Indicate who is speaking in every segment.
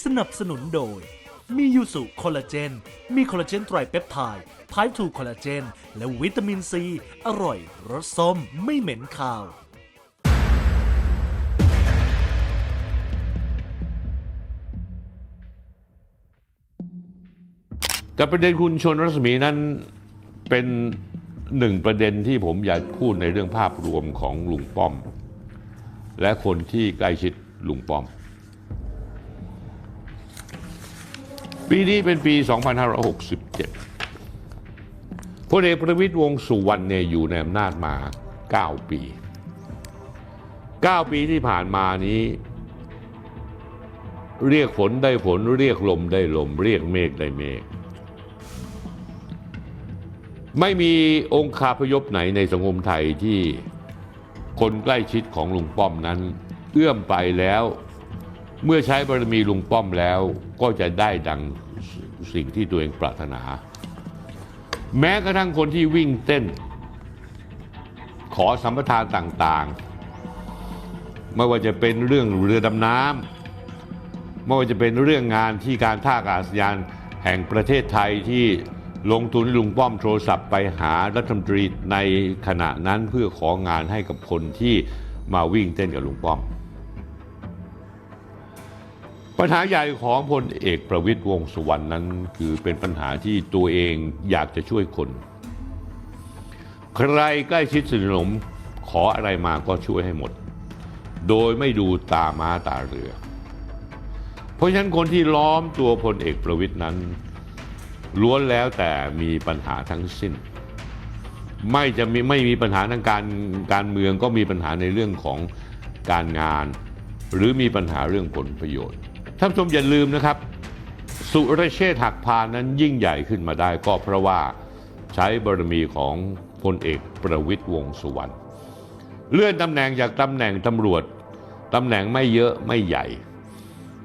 Speaker 1: สนับสนุนโดย มียูสุคอลลาเจน มีคอลลาเจนไตรเปปไทด์ไพทูคอลลาเจน และวิตามินซี อร่อย รสส้มไม่เหม็นคาว
Speaker 2: กับประเด็นคุณชนรัศมีนั้นเป็นหนึ่งประเด็นที่ผมอยากพูดในเรื่องภาพรวมของลุงป้อม และคนที่ใกล้ชิดลุงป้อม ปีนี้เป็นปี 2567พลเอกประวิตยวงษ์สุวรรณเนี่ยอยู่ในอำนาจมา 9 ปี 9 ปีที่ผ่านมานี้ เรียกฝนได้ฝนเรียกลมได้ลม เรียกเมฆได้เมฆไม่มีองค์คาพยพไหนในสังคมไทยที่คนใกล้ชิดของลุงป้อมนั้น เอื้อมไปแล้ว เมื่อใช้บารมีลุงป้อมแล้ว ก็จะได้ดังสิ่งที่ตัวเองปรารถนา แม้กระทั่งคนที่วิ่งเต้น ขอสัมปทานต่างๆ ไม่ว่าจะเป็นเรื่องเรือดำน้ำไม่ว่าจะเป็นเรื่องงานที่การท่าอากาศยานแห่งประเทศไทยที่ลงทุนลุงป้อมโทรศัพท์ไปหารัฐมนตรีในขณะนั้นเพื่อของานให้กับคนที่มาวิ่งเต้นกับลุงป้อม ปัญหาใหญ่ของพลเอกประวิตยวงสุวรรณนั้น คือเป็นปัญหาที่ตัวเองอยากจะช่วยคน ใครใกล้ชิดสนิทสนมขออะไรมาก็ช่วยให้หมด โดยไม่ดูตาม้าตาเรือ เพราะฉะนั้นคนที่ล้อมตัวพลเอกประวิตยนั้น ล้วนแล้วแต่มีปัญหาทั้งสิ้น ไม่จะมีไม่มีปัญหาทางการการเมืองก็มีปัญหาในเรื่องของการงาน หรือมีปัญหาเรื่องผลประโยชน์ ท่านผู้ชมอย่าลืมนะครับ สุรเชษฐ์หักพานนั้นยิ่งใหญ่ขึ้นมาได้ก็เพราะว่าใช้บารมีของพลเอกประวิตยวงสุวรรณเลื่อนตำแหน่งจากตำแหน่งตำรวจตำแหน่งไม่เยอะไม่ใหญ่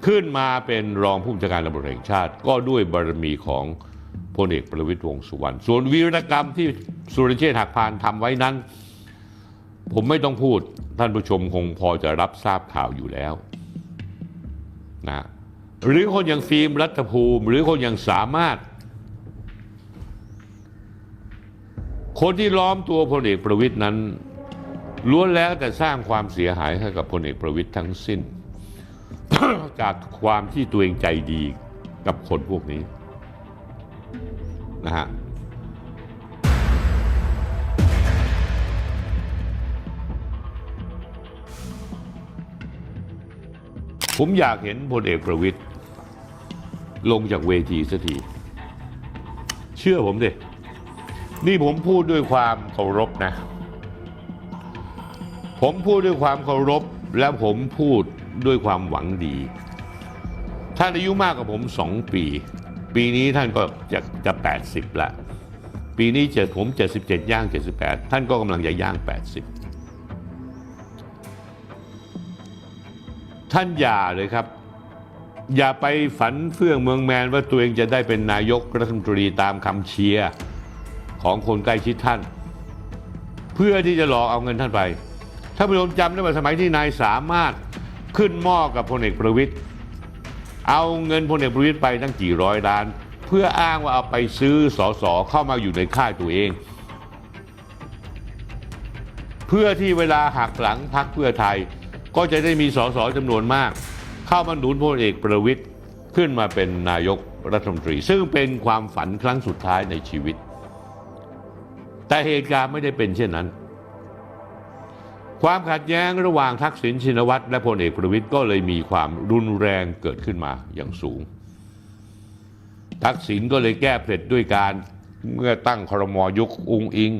Speaker 2: ขึ้นมาเป็นรองผู้บัญชาการตำรวจแห่งชาติ ก็ด้วยบารมีของพลเอกประวิตยวงสุวรรณส่วนวีรกรรมที่สุรเชษฐ์หักพานทำไว้นั้น ผมไม่ต้องพูดท่านผู้ชมคงพอจะรับทราบข่าวอยู่แล้ว นะหรือคนอย่างฟิล์มรัฐภูมิ หรือคนอย่างสามารถ คนที่ล้อมตัวพลเอกประวิตยนั้น ล้วนแล้วแต่สร้างความเสียหายให้กับพลเอกประวิตยทั้งสิ้น จากความที่ตัวเองใจดีกับคนพวกนี้นะฮะ ผมอยากเห็นพลเอกประวิตยลงจากเวทีสักที เชื่อผมดินี่ผมพูดด้วยความเคารพนะ ผมพูดด้วยความเคารพและผมพูดด้วยความหวังดี ท่านอายุมากกว่าผมสองปี ปีนี้ท่านก็จะจะแปดสิบละ ปีนี้เจ็ดผมเจ็ดสิบเจ็ดย่างเจ็ดสิบแปดท่านก็กำลังจะย่างแปดสิบ ท่านอย่าเลยครับ อย่าไปฝันเฟื่องเมืองแมนว่าตัวเองจะได้เป็นนายกรัฐมนตรีตามคำเชียร์ของคนใกล้ชิดท่าน เพื่อที่จะหลอกเอาเงินท่านไปถ้าผู้ชมจำได้ว่าสมัยที่นายสามารถขึ้นหม้อกับพลเอกประวิตยเอาเงินพลเอกประวิตยไปตั้งกี่ร้อยล้าน เพื่ออ้างว่าเอาไปซื้อสอสอเข้ามาอยู่ในค่ายตัวเอง เพื่อที่เวลาหักหลังพักเพื่อไทย ก็จะได้มีสสจำนวนมาก เข้ามาหนุนพลเอกประวิตยขึ้นมาเป็นนายกรัฐมนตรี ซึ่งเป็นความฝันครั้งสุดท้ายในชีวิต แต่เหตุการณ์ไม่ได้เป็นเช่นนั้น ความขัดแย้งระหว่างทักษิณชินวัตรและพลเอกประวิตยก็เลยมีความรุนแรงเกิดขึ้นมาอย่างสูง ทักษิณก็เลยแก้เผ็ดด้วยการเมื่อตั้งครมยุคอุงอิง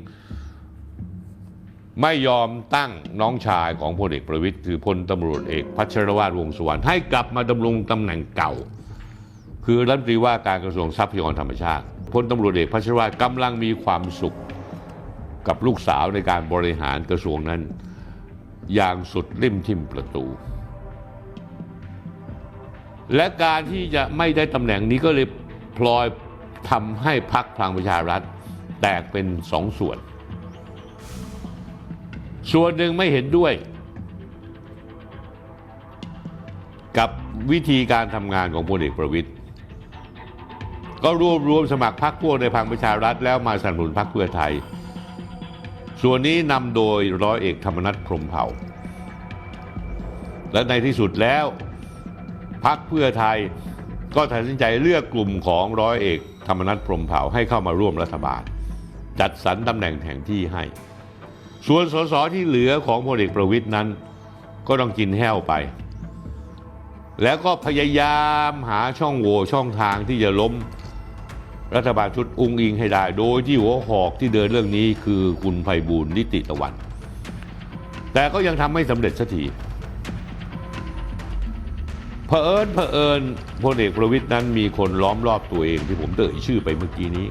Speaker 2: ไม่ยอมตั้งน้องชายของพลเอกประวิตยคือพลตำรวจเอกพัชรวาทวงศ์สุวรรณให้กลับมาดำรงตำแหน่งเก่า คือรัฐมนตรีว่าการกระทรวงทรัพยากรธรรมชาติพลตำรวจเอกพัชรวาทกำลังมีความสุขกับลูกสาวในการบริหารกระทรวงนั้น อย่างสุดริมทิมประตู และการที่จะไม่ได้ตำแหน่งนี้ก็เลยพลอยทำให้พักพลังประชารัฐแตกเป็นสองส่วน ส่วนหนึ่งไม่เห็นด้วย กับวิธีการทำงานของพลเอกประวิตยก็รวบรวมสมัครพรรคพวกในพังประชารัฐแล้วมาสนับสนุนพรรคเพื่อไทย ส่วนนี้นำโดยร้อยเอกธรรมนัฐพรหมเผ่า และในที่สุดแล้วพรรคเพื่อไทยก็ตัดสินใจเลือกกลุ่มของร้อยเอกธรรมนัฐพรหมเผ่าให้เข้ามาร่วมรัฐบาล จัดสรรตำแหน่งแห่งที่ให้ ส่วนสสที่เหลือของพลเอกประวิตยนั้น ก็ต้องกินแห้วไป แล้วก็พยายามหาช่องโหว่ช่องทางที่จะล้มรัฐบาลชุดอุงอิงให้ได้ โดยที่หัวหอกที่เดินเรื่องนี้คือคุณไพบูลนิติตะวัน แต่ก็ยังทำไม่สำเร็จสักทีเผอิญเผอิญพลเอกประวิตยนั้นมีคนล้อมรอบตัวเองที่ผมเอ่ยชื่อไปเมื่อกี้นี้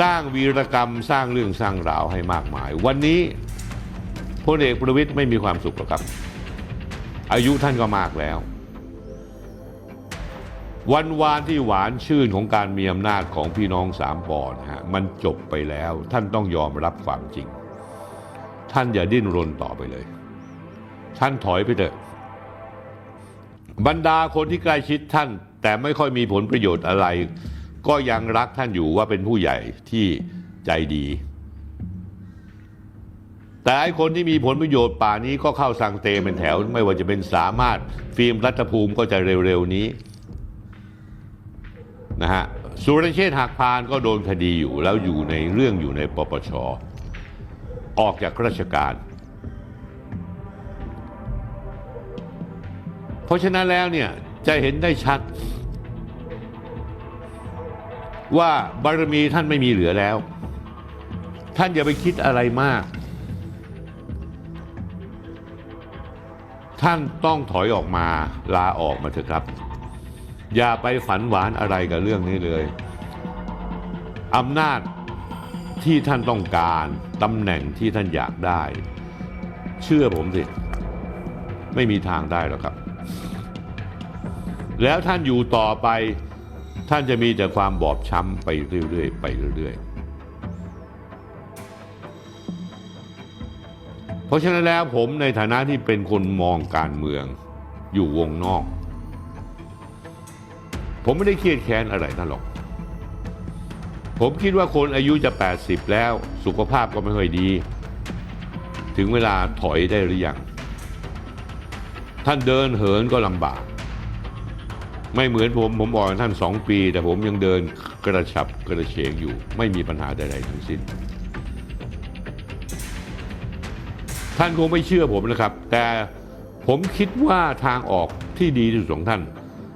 Speaker 2: สร้างวีรกรรมสร้างเรื่องสร้างราวให้มากมาย วันนี้พลเอกประวิตยไม่มีความสุขหรอกครับ อายุท่านก็มากแล้ว วันวานที่หวานชื่นของการมีอำนาจของพี่น้องสามปอนะฮะมันจบไปแล้วท่านต้องยอมรับความจริง ท่านอย่าดิ้นรนต่อไปเลย ท่านถอยไปเถอะบรรดาคนที่ใกล้ชิดท่าน แต่ไม่ค่อยมีผลประโยชน์อะไร ก็ยังรักท่านอยู่ว่าเป็นผู้ใหญ่ที่ใจดี แต่ไอ้คนที่มีผลประโยชน์ป่านี้ก็เข้าสังเตเป็นแถว ไม่ว่าจะเป็นสามารถฟิล์มรัฐภูมิก็จะเร็วๆนี้นะฮะสุรเชษฐ์หักพานก็โดนคดีอยู่แล้วอยู่ในเรื่องอยู่ในปปชออกจากราชการ เพราะฉะนั้นแล้วเนี่ยจะเห็นได้ชัด ว่าบารมีท่านไม่มีเหลือแล้ว ท่านอย่าไปคิดอะไรมาก ท่านต้องถอยออกมาลาออกมาเถอะครับ อย่าไปฝันหวานอะไรกับเรื่องนี้เลยอำนาจที่ท่านต้องการตำแหน่งที่ท่านอยากได้ เชื่อผมสิ ไม่มีทางได้หรอกครับ แล้วท่านอยู่ต่อไป ท่านจะมีแต่ความบอบช้ำไปเรื่อยๆไปเรื่อยๆ เพราะฉะนั้นแล้วผมในฐานะที่เป็นคนมองการเมืองอยู่วงนอก ผมไม่ได้เครียดแค้นอะไรท่านหรอก ผมคิดว่าคนอายุจะ 80 แล้วสุขภาพก็ไม่ค่อยดี ถึงเวลาถอยได้หรือยัง ท่านเดินเหินก็ลำบาก ไม่เหมือนผมผมบอกท่านสองปี แต่ผมยังเดินกระฉับกระเฉงอยู่ ไม่มีปัญหาใดๆทั้งสิ้น ท่านคงไม่เชื่อผมนะครับ แต่ผมคิดว่าทางออกที่ดีที่สุดของท่าน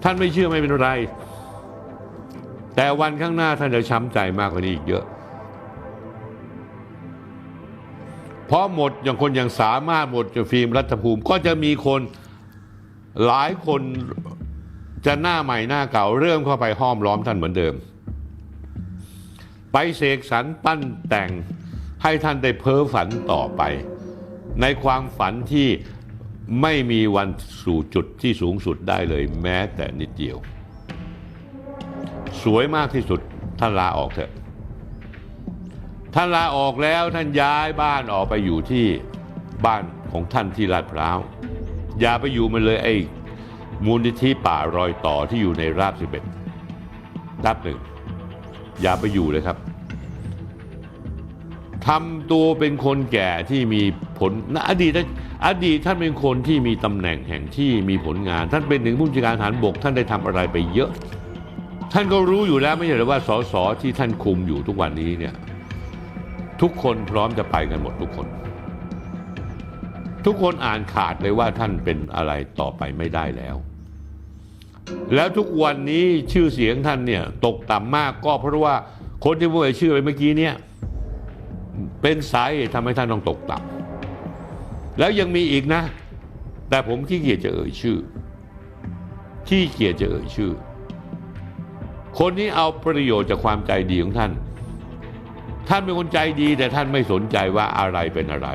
Speaker 2: ท่านไม่เชื่อไม่เป็นไร แต่วันข้างหน้าท่านจะช้ำใจมากกว่านี้อีกเยอะ เพราะหมดอย่างคนอย่างสามารถหมดจะฟิล์มรัฐภูมิ ก็จะมีคนหลายคน จะหน้าใหม่หน้าเก่าเริ่มเข้าไปห้อมล้อมท่านเหมือนเดิม ไปเสกสรรปั้นแต่งให้ท่านได้เพ้อฝันต่อไป ในความฝันที่ไม่มีวันสู่จุดที่สูงสุดได้เลยแม้แต่นิดเดียว สวยมากที่สุดท่านลาออกเถอะท่านลาออกแล้วท่านย้ายบ้านออกไปอยู่ที่บ้านของท่านที่ลาดพร้าว อย่าไปอยู่มันเลยไอ้ มูลนิธิป่ารอยต่อที่อยู่ในราบสิบเอ็ดราบหนึ่ง อย่าไปอยู่เลยครับทำตัวเป็นคนแก่ที่มีผลนะอดีตอดีตท่านเป็นคนที่มีตำแหน่งแห่งที่มีผลงาน ท่านเป็นถึงผู้บัญชาการฐานบก ท่านได้ทำอะไรไปเยอะ ท่านก็รู้อยู่แล้วไม่ใช่หรือว่าสสที่ท่านคุมอยู่ทุกวันนี้เนี่ยทุกคนพร้อมจะไปกันหมดทุกคน ทุกคนอ่านขาดเลยว่าท่านเป็นอะไรต่อไปไม่ได้แล้ว แล้วทุกวันนี้ชื่อเสียงท่านเนี่ยตกต่ำมากก็เพราะว่าคนที่พูดชื่อไปเมื่อกี้เนี่ยเป็นสาเหตุทำให้ท่านต้องตกต่ำแล้วยังมีอีกนะ แต่ผมขี้เกียจจะเอ่ยชื่อขี้เกียจจะเอ่ยชื่อ คนนี้เอาประโยชน์จากความใจดีของท่าน ท่านเป็นคนใจดีแต่ท่านไม่สนใจว่าอะไรเป็นอะไร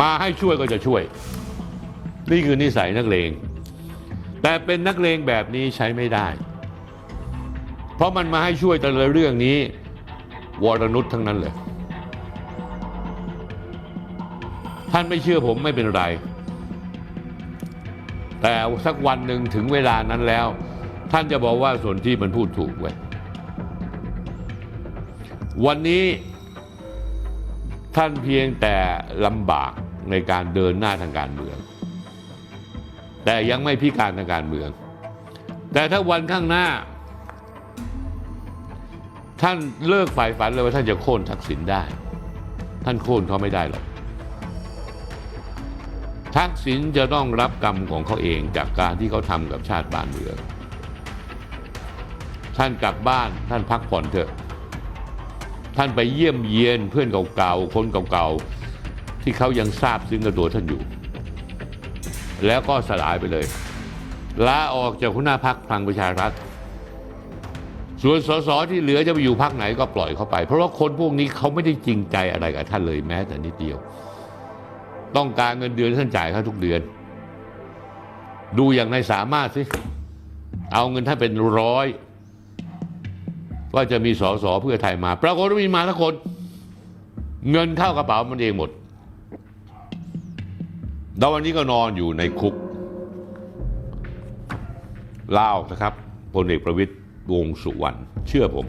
Speaker 2: มาให้ช่วยก็จะช่วย นี่คือนิสัยนักเลง แต่เป็นนักเลงแบบนี้ใช้ไม่ได้ เพราะมันมาให้ช่วยแต่ละเรื่องนี้ วรนุษย์ทั้งนั้นเลย ท่านไม่เชื่อผมไม่เป็นไร แต่สักวันหนึ่งถึงเวลานั้นแล้ว ท่านจะบอกว่าส่วนที่มันพูดถูกไว้ยวันนี้ท่านเพียงแต่ลำบาก ในการเดินหน้าทางการเมือง แต่ยังไม่พิการทางการเมือง แต่ถ้าวันข้างหน้า ท่านเลิกฝ่ายฝันเลยว่าท่านจะโค่นทักษิณได้ ท่านโค่นเขาไม่ได้หรอกทักษิณจะต้องรับกรรมของเขาเองจากการที่เขาทำกับชาติบ้านเมือง ท่านกลับบ้านท่านพักผ่อนเถอะ ท่านไปเยี่ยมเยียนเพื่อนเก่าๆ คนเก่าๆ ที่เขายังทราบซึ้งกับตัวท่านอยู่ แล้วก็สลายไปเลยลาออกจากหัวหน้าพักพลังประชารัฐ ส่วนสสที่เหลือจะไปอยู่พักไหนก็ปล่อยเขาไป เพราะว่าคนพวกนี้เขาไม่ได้จริงใจอะไรกับท่านเลยแม้แต่นิดเดียว ต้องการเงินเดือนท่านจ่ายเขาทุกเดือน ดูอย่างในสามารถสิเอาเงินท่านเป็นร้อยว่าจะมีสอสอเพื่อไทยมา ปรากฏว่ามีมาทุกคน เงินเข้ากระเป๋ามันเองหมด แล้ววันนี้ก็นอนอยู่ในคุกลาออกนะครับพลเอกประวิตยวงสุวรรณเชื่อผม